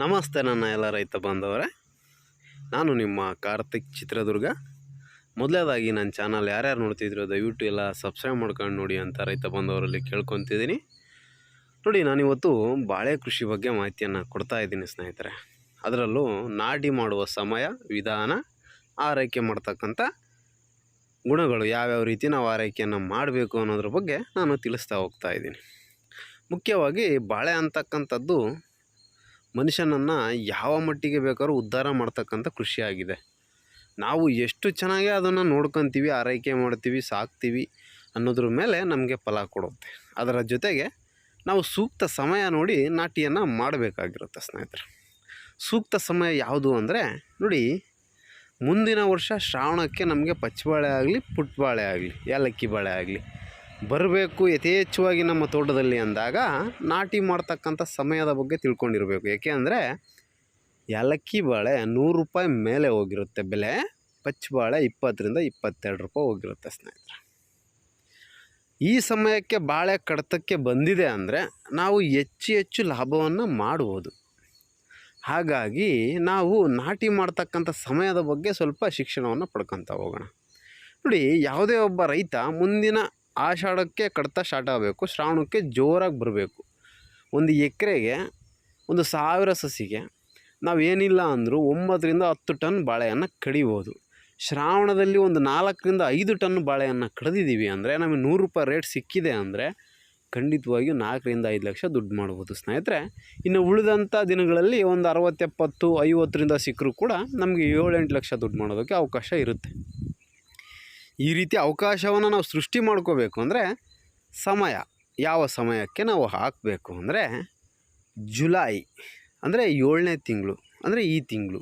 ನಮಸ್ತೆ ನನ್ನ ಎಲ್ಲ ರೈತ ಬಾಂಧವರೇ. ನಾನು ನಿಮ್ಮ ಕಾರ್ತಿಕ್ ಚಿತ್ರದುರ್ಗ. ಮೊದಲೇದಾಗಿ ನನ್ನ ಚಾನಲ್ ಯಾರ್ಯಾರು ನೋಡ್ತಿದ್ರು ದಯವಿಟ್ಟು ಎಲ್ಲ ಸಬ್ಸ್ಕ್ರೈಬ್ ಮಾಡ್ಕೊಂಡು ನೋಡಿ ಅಂತ ರೈತ ಬಾಂಧವರಲ್ಲಿ ಕೇಳ್ಕೊತಿದ್ದೀನಿ. ನೋಡಿ ನಾನಿವತ್ತು ಬಾಳೆ ಕೃಷಿ ಬಗ್ಗೆ ಮಾಹಿತಿಯನ್ನು ಕೊಡ್ತಾ ಇದ್ದೀನಿ ಸ್ನೇಹಿತರೆ. ಅದರಲ್ಲೂ ನಾಟಿ ಮಾಡುವ ಸಮಯ, ವಿಧಾನ, ಆರೈಕೆ ಮಾಡ್ತಕ್ಕಂಥ ಗುಣಗಳು ಯಾವ್ಯಾವ ರೀತಿ ನಾವು ಆರೈಕೆಯನ್ನು ಮಾಡಬೇಕು ಅನ್ನೋದ್ರ ಬಗ್ಗೆ ನಾನು ತಿಳಿಸ್ತಾ ಹೋಗ್ತಾ ಇದ್ದೀನಿ. ಮುಖ್ಯವಾಗಿ ಬಾಳೆ ಅಂತಕ್ಕಂಥದ್ದು ಮನುಷ್ಯನನ್ನು ಯಾವ ಮಟ್ಟಿಗೆ ಬೇಕಾದ್ರೂ ಉದ್ಧಾರ ಮಾಡ್ತಕ್ಕಂಥ ಕೃಷಿಯಾಗಿದೆ. ನಾವು ಎಷ್ಟು ಚೆನ್ನಾಗಿ ಅದನ್ನು ನೋಡ್ಕೊತೀವಿ, ಆರೈಕೆ ಮಾಡ್ತೀವಿ, ಸಾಕ್ತೀವಿ ಅನ್ನೋದ್ರ ಮೇಲೆ ನಮಗೆ ಫಲ ಕೊಡುತ್ತೆ. ಅದರ ಜೊತೆಗೆ ನಾವು ಸೂಕ್ತ ಸಮಯ ನೋಡಿ ನಾಟಿಯನ್ನು ಮಾಡಬೇಕಾಗಿರುತ್ತೆ ಸ್ನೇಹಿತರೆ. ಸೂಕ್ತ ಸಮಯ ಯಾವುದು ಅಂದರೆ, ನೋಡಿ, ಮುಂದಿನ ವರ್ಷ ಶ್ರಾವಣಕ್ಕೆ ನಮಗೆ ಪಚ್ಚಬಾಳೆ ಆಗಲಿ, ಪುಟ್ಬಾಳೆ ಆಗಲಿ, ಏಲಕ್ಕಿ ಬಾಳೆ ಆಗಲಿ ಬರಬೇಕು ಯಥೇಚ್ಛವಾಗಿ ನಮ್ಮ ತೋಟದಲ್ಲಿ ಅಂದಾಗ ನಾಟಿ ಮಾಡ್ತಕ್ಕಂಥ ಸಮಯದ ಬಗ್ಗೆ ತಿಳ್ಕೊಂಡಿರಬೇಕು. ಏಕೆ ಅಂದರೆ ಏಲಕ್ಕಿ ಬಾಳೆ ನೂರು ರೂಪಾಯಿ ಮೇಲೆ ಹೋಗಿರುತ್ತೆ ಬೆಲೆ ಪಚ್ಚಬಾಳೆ ಇಪ್ಪತ್ತರಿಂದ ಇಪ್ಪತ್ತೆರಡು ರೂಪಾಯಿ ಹೋಗಿರುತ್ತೆ ಸ್ನೇಹಿತರೆ. ಈ ಸಮಯಕ್ಕೆ ಬಾಳೆ ಕಡತಕ್ಕೆ ಬಂದಿದೆ ಅಂದರೆ ನಾವು ಹೆಚ್ಚು ಹೆಚ್ಚು ಲಾಭವನ್ನು ಮಾಡ್ಬೋದು. ಹಾಗಾಗಿ ನಾವು ನಾಟಿ ಮಾಡ್ತಕ್ಕಂಥ ಸಮಯದ ಬಗ್ಗೆ ಸ್ವಲ್ಪ ಶಿಕ್ಷಣವನ್ನು ಪಡ್ಕೊತಾ ಹೋಗೋಣ. ನೋಡಿ, ಯಾವುದೇ ಒಬ್ಬ ರೈತ ಮುಂದಿನ ಆಷಾಢಕ್ಕೆ ಕಡತ ಸ್ಟಾರ್ಟ್ ಆಗಬೇಕು, ಶ್ರಾವಣಕ್ಕೆ ಜೋರಾಗಿ ಬರಬೇಕು. ಒಂದು ಎಕರೆಗೆ, ಒಂದು ಸಾವಿರ ಸಸಿಗೆ ನಾವು ಏನಿಲ್ಲ ಅಂದರೂ ಒಂಬತ್ತರಿಂದ ಹತ್ತು ಟನ್ ಬಾಳೆಯನ್ನು ಕಡಿಬೋದು. ಶ್ರಾವಣದಲ್ಲಿ ಒಂದು ನಾಲ್ಕರಿಂದ ಐದು ಟನ್ ಬಾಳೆಯನ್ನು ಕಡಿದಿದ್ದೀವಿ ಅಂದರೆ, ನಮಗೆ ನೂರು ರೂಪಾಯಿ ರೇಟ್ ಸಿಕ್ಕಿದೆ ಅಂದರೆ, ಖಂಡಿತವಾಗಿಯೂ ನಾಲ್ಕರಿಂದ ಐದು ಲಕ್ಷ ದುಡ್ಡು ಮಾಡ್ಬೋದು ಸ್ನೇಹಿತರೆ. ಇನ್ನು ಉಳಿದಂಥ ದಿನಗಳಲ್ಲಿ ಒಂದು ಅರವತ್ತೆಪ್ಪತ್ತು, ಐವತ್ತರಿಂದ ಸಿಕ್ಕರೂ ಕೂಡ ನಮಗೆ ಏಳೆಂಟು ಲಕ್ಷ ದುಡ್ಡು ಮಾಡೋದಕ್ಕೆ ಅವಕಾಶ ಇರುತ್ತೆ. ಈ ರೀತಿ ಅವಕಾಶವನ್ನು ನಾವು ಸೃಷ್ಟಿ ಮಾಡ್ಕೋಬೇಕು ಅಂದರೆ ಸಮಯ, ಯಾವ ಸಮಯಕ್ಕೆ ನಾವು ಹಾಕಬೇಕು ಅಂದರೆ ಜುಲೈ, ಅಂದರೆ ಏಳನೇ ತಿಂಗಳು, ಅಂದರೆ ಈ ತಿಂಗಳು.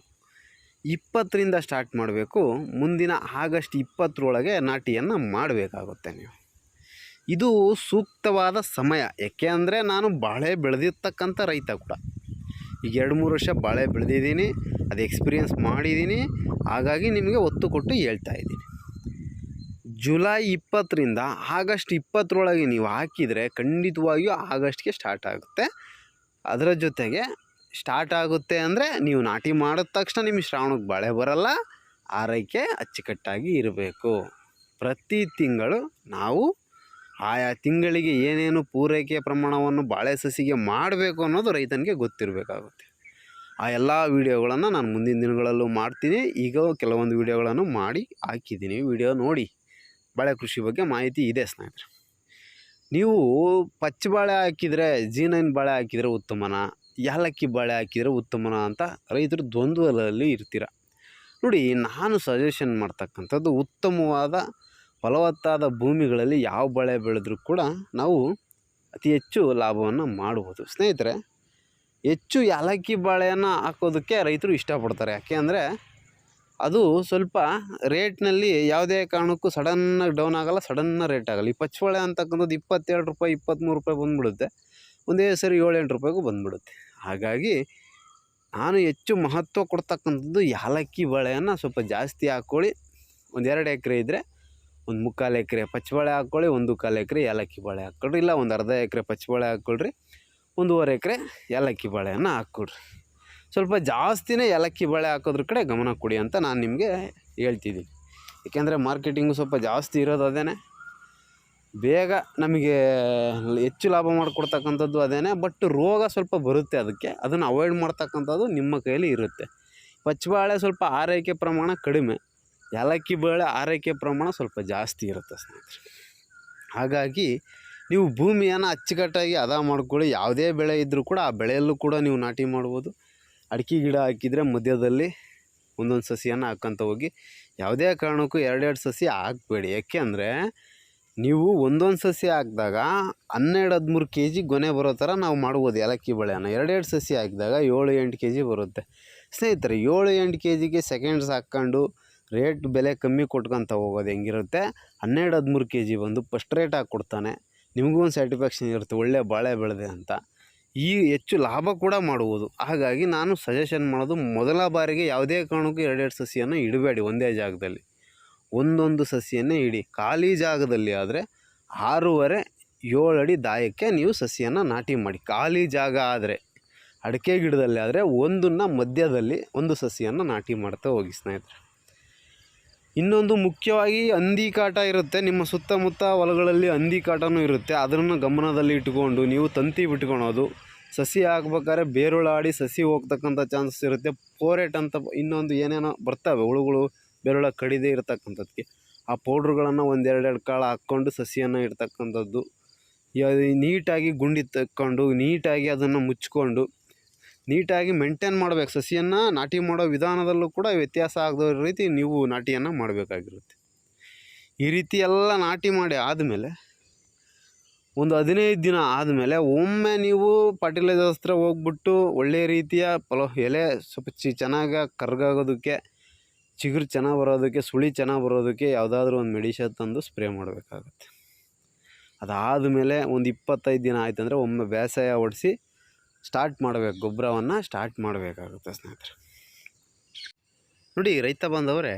ಇಪ್ಪತ್ತರಿಂದ ಸ್ಟಾರ್ಟ್ ಮಾಡಬೇಕು, ಮುಂದಿನ ಆಗಸ್ಟ್ ಇಪ್ಪತ್ತರೊಳಗೆ ನಾಟಿಯನ್ನು ಮಾಡಬೇಕಾಗುತ್ತೆ ನೀವು. ಇದು ಸೂಕ್ತವಾದ ಸಮಯ ಯಾಕೆ ಅಂದರೆ ನಾನು ಬಾಳೆ ಬೆಳೆದಿರ್ತಕ್ಕಂಥ ರೈತ ಕೂಡ. ಈಗ ಎರಡು ಮೂರು ವರ್ಷ ಬಾಳೆ ಬೆಳೆದಿದ್ದೀನಿ, ಅದು ಎಕ್ಸ್ಪೀರಿಯನ್ಸ್ ಮಾಡಿದ್ದೀನಿ, ಹಾಗಾಗಿ ನಿಮಗೆ ಒತ್ತು ಕೊಟ್ಟು ಹೇಳ್ತಾ ಇದ್ದೀನಿ. ಜುಲೈ ಇಪ್ಪತ್ತರಿಂದ ಆಗಸ್ಟ್ ಇಪ್ಪತ್ತರೊಳಗೆ ನೀವು ಹಾಕಿದರೆ ಖಂಡಿತವಾಗಿಯೂ ಆಗಸ್ಟ್ಗೆ ಸ್ಟಾರ್ಟ್ ಆಗುತ್ತೆ. ಅದರ ಜೊತೆಗೆ ಸ್ಟಾರ್ಟ್ ಆಗುತ್ತೆ ಅಂದರೆ ನೀವು ನಾಟಿ ಮಾಡಿದ ತಕ್ಷಣ ನಿಮಗೆ ಶ್ರಾವಣಕ್ಕೆ ಬಾಳೆ ಬರಲ್ಲ, ಆರೈಕೆ ಅಚ್ಚುಕಟ್ಟಾಗಿ ಇರಬೇಕು. ಪ್ರತಿ ತಿಂಗಳು ನಾವು ಆಯಾ ತಿಂಗಳಿಗೆ ಏನೇನು ಪೂರೈಕೆ ಪ್ರಮಾಣವನ್ನು ಬಾಳೆ ಸಸಿಗೆ ಮಾಡಬೇಕು ಅನ್ನೋದು ರೈತನಿಗೆ ಗೊತ್ತಿರಬೇಕಾಗುತ್ತೆ. ಆ ಎಲ್ಲ ವೀಡಿಯೋಗಳನ್ನು ನಾನು ಮುಂದಿನ ದಿನಗಳಲ್ಲೂ ಮಾಡ್ತೀನಿ. ಈಗ ಕೆಲವೊಂದು ವೀಡಿಯೋಗಳನ್ನು ಮಾಡಿ ಹಾಕಿದ್ದೀನಿ. ವೀಡಿಯೋ ನೋಡಿ. ಬಾಳೆ ಕೃಷಿ ಬಗ್ಗೆ ಮಾಹಿತಿ ಇದೆ, ಸ್ನೇಹಿತರೆ. ನೀವು ಪಚ್ಚಿ ಬಾಳೆ ಹಾಕಿದರೆ, ಜೀನೈನ್ ಬಾಳೆ ಹಾಕಿದರೆ ಉತ್ತಮನ ಏಲಕ್ಕಿ ಬಾಳೆ ಹಾಕಿದರೆ ಉತ್ತಮನ ಅಂತ ರೈತರು ದ್ವಂದ್ವದಲ್ಲಿ ಇರ್ತೀರ? ನೋಡಿ, ನಾನು ಸಜೆಷನ್ ಮಾಡ್ತಕ್ಕಂಥದ್ದು ಉತ್ತಮವಾದ, ಫಲವತ್ತಾದ ಭೂಮಿಗಳಲ್ಲಿ ಯಾವ ಬಾಳೆ ಬೆಳೆದರೂ ಕೂಡ ನಾವು ಅತಿ ಹೆಚ್ಚು ಲಾಭವನ್ನು ಮಾಡಬಹುದು ಸ್ನೇಹಿತರೆ, ಹೆಚ್ಚು ಏಲಕ್ಕಿ ಬಾಳೆಯನ್ನು ಹಾಕೋದಕ್ಕೆ ರೈತರು ಇಷ್ಟಪಡ್ತಾರೆ. ಯಾಕೆ ಅಂದರೆ ಅದು ಸ್ವಲ್ಪ ರೇಟ್ನಲ್ಲಿ ಯಾವುದೇ ಕಾರಣಕ್ಕೂ ಸಡನ್ನಾಗಿ ಡೌನ್ ಆಗೋಲ್ಲ ಸಡನ್ನಾಗಿ ರೇಟ್ ಆಗಲ್ಲ. ಈ ಪಚ್ಚಬಾಳೆ ಅಂತಕ್ಕಂಥದ್ದು ಇಪ್ಪತ್ತೆರಡು ರೂಪಾಯಿ ಇಪ್ಪತ್ತ್ಮೂರು ರೂಪಾಯಿ ಬಂದುಬಿಡುತ್ತೆ. ಒಂದೇ ಸರಿ ಏಳೆಂಟು ರೂಪಾಯಿಗೂ ಬಂದುಬಿಡುತ್ತೆ. ಹಾಗಾಗಿ ನಾನು ಹೆಚ್ಚು ಮಹತ್ವ ಕೊಡ್ತಕ್ಕಂಥದ್ದು ಏಲಕ್ಕಿ ಬಾಳೆಯನ್ನು ಸ್ವಲ್ಪ ಜಾಸ್ತಿ ಹಾಕ್ಕೊಳ್ಳಿ. ಒಂದು ಎರಡು ಎಕರೆ ಇದ್ದರೆ ಒಂದು ಮುಕ್ಕಾಲು ಎಕರೆ ಪಚ್ಚಬಾಳೆ ಹಾಕ್ಕೊಳ್ಳಿ, ಒಂದು ಕಾಲು ಎಕರೆ ಏಲಕ್ಕಿ ಬಾಳೆ ಹಾಕ್ಕೊಳ್ರಿ. ಇಲ್ಲ, ಒಂದು ಅರ್ಧ ಎಕರೆ ಪಚ್ಚಬಾಳೆ ಹಾಕ್ಕೊಳ್ರಿ. ಒಂದೂವರೆ ಎಕರೆ ಏಲಕ್ಕಿ ಬಾಳೆಯನ್ನು ಹಾಕ್ಕೊಡ್ರಿ. ಸ್ವಲ್ಪ ಜಾಸ್ತಿನೇ ಏಲಕ್ಕಿ ಬಾಳೆ ಹಾಕೋದ್ರ ಕಡೆ ಗಮನ ಕೊಡಿ ಅಂತ ನಾನು ನಿಮಗೆ ಹೇಳ್ತಿದ್ದೀನಿ. ಏಕೆಂದರೆ ಮಾರ್ಕೆಟಿಂಗು ಸ್ವಲ್ಪ ಜಾಸ್ತಿ ಇರೋದು ಅದೇ ಬೇಗ ನಮಗೆ ಹೆಚ್ಚು ಲಾಭ ಮಾಡಿಕೊಡ್ತಕ್ಕಂಥದ್ದು ಅದೇ ಬಟ್ ರೋಗ ಸ್ವಲ್ಪ ಬರುತ್ತೆ ಅದಕ್ಕೆ. ಅದನ್ನು ಅವಾಯ್ಡ್ ಮಾಡ್ತಕ್ಕಂಥದ್ದು ನಿಮ್ಮ ಕೈಯಲ್ಲಿ ಇರುತ್ತೆ. ಪಚ್ಚಬಾಳೆ ಸ್ವಲ್ಪ ಆರೈಕೆ ಪ್ರಮಾಣ ಕಡಿಮೆ. ಏಲಕ್ಕಿ ಬಾಳೆ ಆರೈಕೆ ಪ್ರಮಾಣ ಸ್ವಲ್ಪ ಜಾಸ್ತಿ ಇರುತ್ತೆ ಸ್ನೇಹಿತರೆ. ಹಾಗಾಗಿ ನೀವು ಭೂಮಿಯನ್ನು ಅಚ್ಚುಕಟ್ಟಾಗಿ ಹದ ಮಾಡ್ಕೊಳ್ಳಿ. ಯಾವುದೇ ಬೆಳೆ ಇದ್ದರೂ ಕೂಡ ಆ ಬೆಳೆಯಲ್ಲೂ ಕೂಡ ನೀವು ನಾಟಿ ಮಾಡ್ಬೋದು. ಅಡಿಕೆ ಗಿಡ ಹಾಕಿದರೆ ಮಧ್ಯದಲ್ಲಿ ಒಂದೊಂದು ಸಸಿಯನ್ನು ಹಾಕ್ಕೊಂತ ಹೋಗಿ ಯಾವುದೇ ಕಾರಣಕ್ಕೂ ಎರಡೆರಡು ಸಸಿ ಹಾಕಬೇಡಿ. ಯಾಕೆ ಅಂದರೆ ನೀವು ಒಂದೊಂದು ಸಸಿ ಹಾಕಿದಾಗ ಹನ್ನೆರಡು ಹದಿಮೂರು ಕೆ ಜಿ ಗೊನೆ ಬರೋ ಥರ ನಾವು ಮಾಡ್ಬೋದು ಏಲಕ್ಕಿ ಬಳೆಯನ್ನು. ಎರಡೆರಡು ಸಸಿ ಹಾಕಿದಾಗ ಏಳು ಎಂಟು ಕೆ ಜಿ ಬರುತ್ತೆ. ಸ್ನೇಹಿತರೆ, ಏಳು ಎಂಟು ಕೆ ಜಿಗೆ ಸೆಕೆಂಡ್ಸ್ ಹಾಕ್ಕೊಂಡು ರೇಟ್ ಬೆಲೆ ಕಮ್ಮಿ ಕೊಟ್ಕೊತ ಹೋಗೋದು ಹೆಂಗಿರುತ್ತೆ? ಹನ್ನೆರಡು ಹದಿಮೂರು ಕೆ ಜಿ ಬಂದು ಫಸ್ಟ್ ರೇಟ್ ಹಾಕ್ಕೊಡ್ತಾನೆ. ನಿಮಗೂ ಒಂದು ಸ್ಯಾಟಿಸ್ಫ್ಯಾಕ್ಷನ್ ಇರುತ್ತೆ, ಒಳ್ಳೆ ಬಾಳೆ ಬೆಳೆದೆ ಅಂತ. ಈ ಹೆಚ್ಚು ಲಾಭ ಕೂಡ ಮಾಡುವುದು. ಹಾಗಾಗಿ ನಾನು ಸಜೆಷನ್ ಮಾಡೋದು ಮೊದಲ ಬಾರಿಗೆ ಯಾವುದೇ ಕಾರಣಕ್ಕೂ ಎರಡೆರಡು ಸಸಿಯನ್ನು ಇಡಬೇಡಿ ಒಂದೇ ಜಾಗದಲ್ಲಿ. ಒಂದೊಂದು ಸಸಿಯನ್ನೇ ಇಡಿ. ಖಾಲಿ ಜಾಗದಲ್ಲಿ ಆದರೆ ಆರೂವರೆ ಏಳು ಅಡಿ ದಾಯಕ್ಕೆ ನೀವು ಸಸಿಯನ್ನು ನಾಟಿ ಮಾಡಿ. ಖಾಲಿ ಜಾಗ ಆದರೆ, ಅಡಿಕೆ ಗಿಡದಲ್ಲಿ ಆದರೆ ಒಂದನ್ನು ಮಧ್ಯದಲ್ಲಿ ಒಂದು ಸಸಿಯನ್ನು ನಾಟಿ ಮಾಡ್ತಾ ಹೋಗಿ ಸ್ನೇಹಿತರೆ. ಇನ್ನೊಂದು ಮುಖ್ಯವಾಗಿ ಹಂದಿ ಕಾಟ ಇರುತ್ತೆ. ನಿಮ್ಮ ಸುತ್ತಮುತ್ತ ಹೊಲಗಳಲ್ಲಿ ಹಂದಿ ಕಾಟನೂ ಇರುತ್ತೆ. ಅದನ್ನು ಗಮನದಲ್ಲಿ ಇಟ್ಕೊಂಡು ನೀವು ತಂತಿ ಬಿಟ್ಕೊಳೋದು. ಸಸಿ ಹಾಕ್ಬೇಕಾದ್ರೆ ಬೇರುಳಾಡಿ ಸಸಿ ಹೋಗ್ತಕ್ಕಂಥ ಚಾನ್ಸಸ್ ಇರುತ್ತೆ. ಪೋರೇಟ್ ಅಂತ ಇನ್ನೊಂದು ಏನೇನೋ ಬರ್ತವೆ, ಹುಳುಗಳು ಬೇರುಳ ಕಡಿದೇ ಇರತಕ್ಕಂಥದ್ದಕ್ಕೆ ಆ ಪೌಡ್ರುಗಳನ್ನು ಒಂದೆರಡೆರಡು ಕಾಳು ಹಾಕ್ಕೊಂಡು ಸಸಿಯನ್ನು ಇಡ್ತಕ್ಕಂಥದ್ದು. ನೀಟಾಗಿ ಗುಂಡಿ ತಕ್ಕೊಂಡು ನೀಟಾಗಿ ಅದನ್ನು ಮುಚ್ಕೊಂಡು ನೀಟಾಗಿ ಮೇಂಟೈನ್ ಮಾಡಬೇಕು. ಸಸಿಯನ್ನು ನಾಟಿ ಮಾಡೋ ವಿಧಾನದಲ್ಲೂ ಕೂಡ ವ್ಯತ್ಯಾಸ ಆಗದ ರೀತಿ ನೀವು ನಾಟಿಯನ್ನು ಮಾಡಬೇಕಾಗಿರುತ್ತೆ. ಈ ರೀತಿ ಎಲ್ಲ ನಾಟಿ ಮಾಡಿ ಆದಮೇಲೆ, ಒಂದು ಹದಿನೈದು ದಿನ ಆದಮೇಲೆ ಒಮ್ಮೆ ನೀವು ಫರ್ಟಿಲೈಸರ್ಸ್ ಹತ್ರ ಹೋಗ್ಬಿಟ್ಟು ಒಳ್ಳೆಯ ರೀತಿಯ ಫಲ, ಎಲೆ ಸ್ವಲ್ಪ ಚಿ, ಚೆನ್ನಾಗಿ ಕರ್ಗಾಗೋದಕ್ಕೆ, ಚಿಗುರು ಚೆನ್ನಾಗಿ ಬರೋದಕ್ಕೆ, ಸುಳಿ ಚೆನ್ನಾಗಿ ಬರೋದಕ್ಕೆ ಯಾವುದಾದ್ರೂ ಒಂದು ಮೆಡಿಷನ್ ತಂದು ಸ್ಪ್ರೇ ಮಾಡಬೇಕಾಗುತ್ತೆ. ಅದಾದಮೇಲೆ ಒಂದು ಇಪ್ಪತ್ತೈದು ದಿನ ಆಯ್ತಂದರೆ ಒಮ್ಮೆ ಬೇಸಾಯ ಹೊಡಿಸಿ ಸ್ಟಾರ್ಟ್ ಮಾಡಬೇಕು, ಗೊಬ್ಬರವನ್ನು ಸ್ಟಾರ್ಟ್ ಮಾಡಬೇಕಾಗುತ್ತೆ ಸ್ನೇಹಿತರೆ. ನೋಡಿ, ರೈತ ಬಂದವರೇ,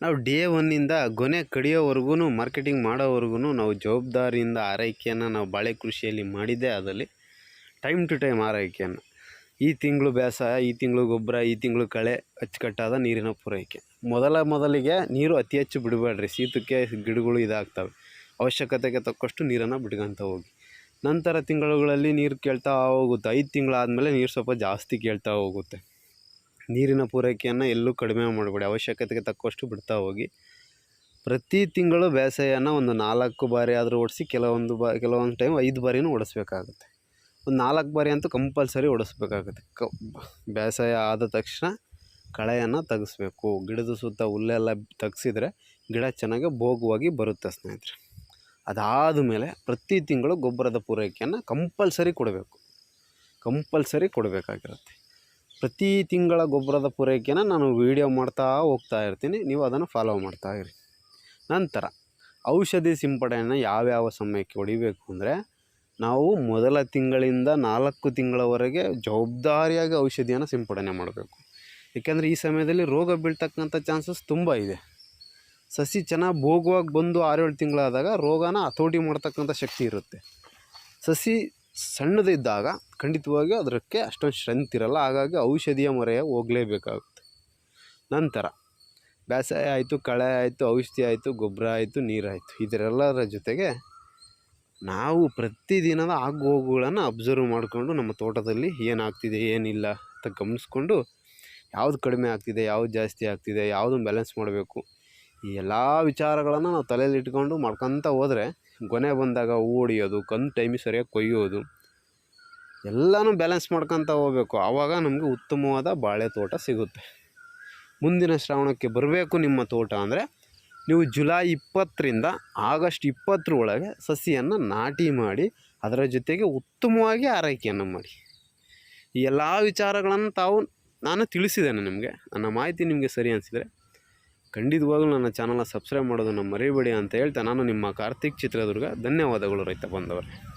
ನಾವು ಡೇ ಒನ್ನಿಂದ ಗೊನೆ ಕಡಿಯೋವರೆಗೂ ಮಾರ್ಕೆಟಿಂಗ್ ಮಾಡೋವರೆಗೂ ನಾವು ಜವಾಬ್ದಾರಿಯಿಂದ ಆರೈಕೆಯನ್ನು ನಾವು ಬಾಳೆ ಕೃಷಿಯಲ್ಲಿ ಮಾಡಿದ್ದೇ ಅದರಲ್ಲಿ ಟೈಮ್ ಟು ಟೈಮ್ ಆರೈಕೆಯನ್ನು. ಈ ತಿಂಗಳು ಬೇಸಾಯ, ಈ ತಿಂಗಳು ಗೊಬ್ಬರ, ಈ ತಿಂಗಳು ಕಳೆ ಅಚ್ಚುಕಟ್ಟಾದ ನೀರಿನ ಪೂರೈಕೆ. ಮೊದಲ ಮೊದಲಿಗೆ ನೀರು ಅತಿ ಹೆಚ್ಚು ಬಿಡಬೇಡ್ರಿ, ಶೀತಕ್ಕೆ ಗಿಡಗಳು ಇದಾಗ್ತವೆ. ಅವಶ್ಯಕತೆಗೆ ತಕ್ಕಷ್ಟು ನೀರನ್ನು ಬಿಟ್ಕೊಂತ ಹೋಗಿ. ನಂತರ ತಿಂಗಳುಗಳಲ್ಲಿ ನೀರು ಕೇಳ್ತಾ ಹೋಗುತ್ತೆ. ಐದು ತಿಂಗಳಾದಮೇಲೆ ನೀರು ಸ್ವಲ್ಪ ಜಾಸ್ತಿ ಕೇಳ್ತಾ ಹೋಗುತ್ತೆ. ನೀರಿನ ಪೂರೈಕೆಯನ್ನು ಎಲ್ಲೂ ಕಡಿಮೆ ಮಾಡಬೇಡಿ. ಅವಶ್ಯಕತೆಗೆ ತಕ್ಕಷ್ಟು ಬಿಡ್ತಾ ಹೋಗಿ. ಪ್ರತಿ ತಿಂಗಳು ಬೇಸಾಯನ ಒಂದು ನಾಲ್ಕು ಬಾರಿ ಆದರೂ ಓಡಿಸಿ ಕೆಲವೊಂದು ಬಾ, ಕೆಲವೊಂದು ಟೈಮ್ ಐದು ಬಾರಿನೂ ಓಡಿಸ್ಬೇಕಾಗುತ್ತೆ. ಒಂದು ನಾಲ್ಕು ಬಾರಿ ಅಂತೂ ಕಂಪಲ್ಸರಿ ಓಡಿಸ್ಬೇಕಾಗುತ್ತೆ. ಕ, ಬೇಸಾಯ ಆದ ತಕ್ಷಣ ಕಳೆಯನ್ನು ತೆಗೆಸ್ಬೇಕು. ಗಿಡದ ಸುತ್ತ ಹುಲ್ಲೆಲ್ಲ ತೆಗ್ಸಿದ್ರೆ ಗಿಡ ಚೆನ್ನಾಗಿ ಭೋಗವಾಗಿ ಬರುತ್ತೆ ಸ್ನೇಹಿತರೆ. ಅದಾದ ಮೇಲೆ ಪ್ರತಿ ತಿಂಗಳು ಗೊಬ್ಬರದ ಪೂರೈಕೆಯನ್ನು ಕಂಪಲ್ಸರಿ ಕೊಡಬೇಕು. ಕಂಪಲ್ಸರಿ ಕೊಡಬೇಕಾಗಿರುತ್ತೆ. ಪ್ರತಿ ತಿಂಗಳ ಗೊಬ್ಬರದ ಪೂರೈಕೆನ ನಾನು ವೀಡಿಯೋ ಮಾಡ್ತಾ ಹೋಗ್ತಾ ಇರ್ತೀನಿ. ನೀವು ಅದನ್ನು ಫಾಲೋ ಮಾಡ್ತಾ ಇರಿ. ನಂತರ ಔಷಧಿ ಸಿಂಪಡಣೆಯನ್ನು ಯಾವ್ಯಾವ ಸಮಯಕ್ಕೆ ಹೊಡಿಬೇಕು ಅಂದರೆ ನಾವು ಮೊದಲ ತಿಂಗಳಿಂದ ನಾಲ್ಕು ತಿಂಗಳವರೆಗೆ ಜವಾಬ್ದಾರಿಯಾಗಿ ಔಷಧಿಯನ್ನು ಸಿಂಪಡಣೆ ಮಾಡಬೇಕು. ಏಕೆಂದರೆ ಈ ಸಮಯದಲ್ಲಿ ರೋಗ ಬೀಳ್ತಕ್ಕಂಥ ಚಾನ್ಸಸ್ ತುಂಬ ಇದೆ. ಸಸಿ ಚೆನ್ನಾಗಿ ಭೋಗವಾಗಿ ಬಂದು ಆರೇಳು ತಿಂಗಳಾದಾಗ ರೋಗನ ಹತೋಟಿ ಮಾಡ್ತಕ್ಕಂಥ ಶಕ್ತಿ ಇರುತ್ತೆ. ಸಸಿ ಸಣ್ಣದಿದ್ದಾಗ ಖಂಡಿತವಾಗಿಯೂ ಅದಕ್ಕೆ ಅಷ್ಟೊಂದು ಸ್ಟ್ರೆಂತ್ ಇರಲ್ಲ, ಹಾಗಾಗಿ ಔಷಧಿಯ ಮೊರೆ ಹೋಗಲೇಬೇಕಾಗುತ್ತೆ. ನಂತರ ಬೇಸಾಯ ಆಯಿತು, ಕಳೆ ಆಯಿತು, ಔಷಧಿ ಆಯಿತು, ಗೊಬ್ಬರ ಆಯಿತು ನೀರಾಯಿತು ಇದರೆಲ್ಲರ ಜೊತೆಗೆ ನಾವು ಪ್ರತಿದಿನದ ಆಗು ಹೋಗುಗಳನ್ನು ಅಬ್ಸರ್ವ್ ಮಾಡಿಕೊಂಡು ನಮ್ಮ ತೋಟದಲ್ಲಿ ಏನಾಗ್ತಿದೆ, ಏನಿಲ್ಲ ಅಂತ ಗಮನಿಸ್ಕೊಂಡು ಯಾವ್ದು ಕಡಿಮೆ ಆಗ್ತಿದೆ, ಯಾವುದು ಜಾಸ್ತಿ ಆಗ್ತಿದೆ, ಯಾವುದನ್ನು ಬ್ಯಾಲೆನ್ಸ್ ಮಾಡಬೇಕು ಈ ಎಲ್ಲ ವಿಚಾರಗಳನ್ನು ನಾವು ತಲೆಯಲ್ಲಿ ಇಟ್ಕೊಂಡು ಮಾಡ್ಕೊತ ಹೋದರೆ ಗೊನೆ ಬಂದಾಗ ಹೂ ಹೊಡಿಯೋದು ಕಂದು ಟೈಮಿಗೆ ಸರಿಯಾಗಿ ಕೊಯ್ಯೋದು, ಎಲ್ಲನೂ ಬ್ಯಾಲೆನ್ಸ್ ಮಾಡ್ಕೊತ ಹೋಗ್ಬೇಕು. ಆವಾಗ ನಮಗೆ ಉತ್ತಮವಾದ ಬಾಳೆ ತೋಟ ಸಿಗುತ್ತೆ. ಮುಂದಿನ ಶ್ರಾವಣಕ್ಕೆ ಬರಬೇಕು ನಿಮ್ಮ ತೋಟ ಅಂದರೆ ನೀವು ಜುಲೈ ಇಪ್ಪತ್ತರಿಂದ ಆಗಸ್ಟ್ ಇಪ್ಪತ್ತರ ಒಳಗೆ ಸಸಿಯನ್ನು ನಾಟಿ ಮಾಡಿ, ಅದರ ಜೊತೆಗೆ ಉತ್ತಮವಾಗಿ ಆರೈಕೆಯನ್ನು ಮಾಡಿ. ಈ ಎಲ್ಲ ವಿಚಾರಗಳನ್ನು ತಾವು ನಾನು ತಿಳಿಸಿದ್ದೇನೆ ನಿಮಗೆ. ನನ್ನ ಮಾಹಿತಿ ನಿಮಗೆ ಸರಿ ಅನಿಸಿದರೆ ಖಂಡಿತವಾಗ್ಲೂ ನನ್ನ ಚಾನಲ್ನ ಸಬ್ಸ್ಕ್ರೈಬ್ ಮಾಡೋದನ್ನು ಮರಿಬೇಡಿ ಅಂತ ಹೇಳ್ತಾ ನಾನು ನಿಮ್ಮ ಕಾರ್ತಿಕ್ ಚಿತ್ರದುರ್ಗ. ಧನ್ಯವಾದಗಳು ರೈತ ಬಂದವರೇ